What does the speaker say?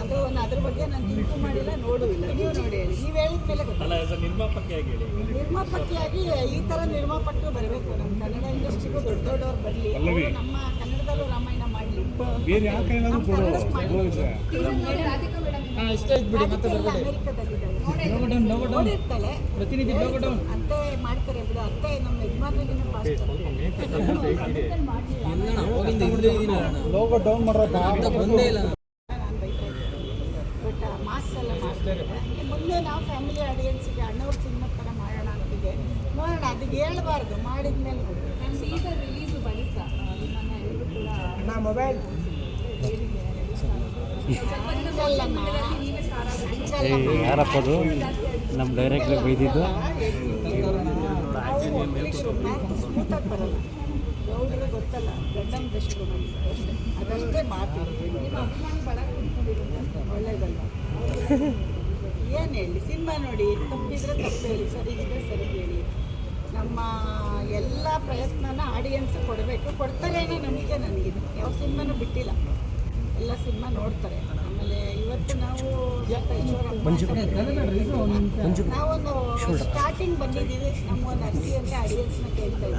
ಅದು ನಾನು ಅದ್ರ ಬಗ್ಗೆ ನಾನು ತಿಂಕು ಮಾಡಿಲ್ಲ ನೋಡುವಿಲ್ಲ ನೀವು ನೋಡಿ ಹೇಳಿ. ನೀವು ಹೇಳಿದ ಮೇಲೆ ನಿರ್ಮಾಪಕಿಯಾಗಿ ಹೇಳಿ. ನಿರ್ಮಾಪಕಿಯಾಗಿ ಈ ಥರ ನಿರ್ಮಾಪಕರು ಬರಬೇಕು. ನಮ್ಮ ಕನ್ನಡ ಇಂಡಸ್ಟ್ರಿಗೂ ದೊಡ್ಡ ದೊಡ್ಡವ್ರು ಬರಲಿ. ನಮ್ಮ ಕನ್ನಡದಲ್ಲೂ ರಾಮಾಯಣ ಮಾಡಲಿ. ನೋಡಿರ್ತಾಳೆ. ಡೌನ್ ಅತ್ತೆ ಮಾಡ್ತಾರೆ ಬಿಡು. ಅತ್ತೆ ನಮ್ಮ ಲೋಗೋ ಡೌನ್ ನಾವು ಫ್ಯಾಮಿಲಿ ಸಿನಿಮಾ ಥರ ಮಾಡೋಣ ಅದಕ್ಕೆ ಹೇಳ್ಬಾರ್ದು ಮಾಡಿದ್ಮೇಲೆ ರಿಲೀಸ್ ಯಾರಪ್ಪದು? ನಮ್ಮ ಡೈರೆಕ್ಟ್ರಿಗೆ ಬೈದಿದ್ದು. ಸ್ಮೂತಾಗಿ ಬರಲ್ಲ. ಗೌಡ್ರು ಗೊತ್ತಲ್ಲ ಗಂಡನ ದಶಕು ಅಷ್ಟೇ. ಅದಷ್ಟೇ ಮಾತು. ಒಳ್ಳೇದಲ್ಲ ಏನು ಹೇಳಿ? ಸಿನಿಮಾ ನೋಡಿ ತಪ್ಪಿದ್ರೆ ತಪ್ಪು ಹೇಳಿ ಸರಿ ಇದ್ರೆ ಸರಿ ಹೇಳಿ. ನಮ್ಮ ಎಲ್ಲ ಪ್ರಯತ್ನನ ಆಡಿಯನ್ಸ್ ಕೊಡಬೇಕು. ಕೊಡ್ತಾರೆ ನಮಗೆ ನನಗಿದೆ. ಯಾವ ಸಿನಿಮಾನೂ ಬಿಟ್ಟಿಲ್ಲ. ಎಲ್ಲ ಸಿನಿಮಾ ನೋಡ್ತಾರೆ. ಆಮೇಲೆ ಇವತ್ತು ನಾವು ಸ್ವಲ್ಪ ಮಂಜು. ಶೋಲ್ಡರ್ ಸ್ಟಾರ್ಟಿಂಗ್ ಬಂದಿದ್ದೀವಿ. ನಮ್ಮ ಒಂದು ಅರ್ಜಿ ಅಂತ ಆಡಿಯನ್ಸ್ನ ಕೇಳ್ತಾ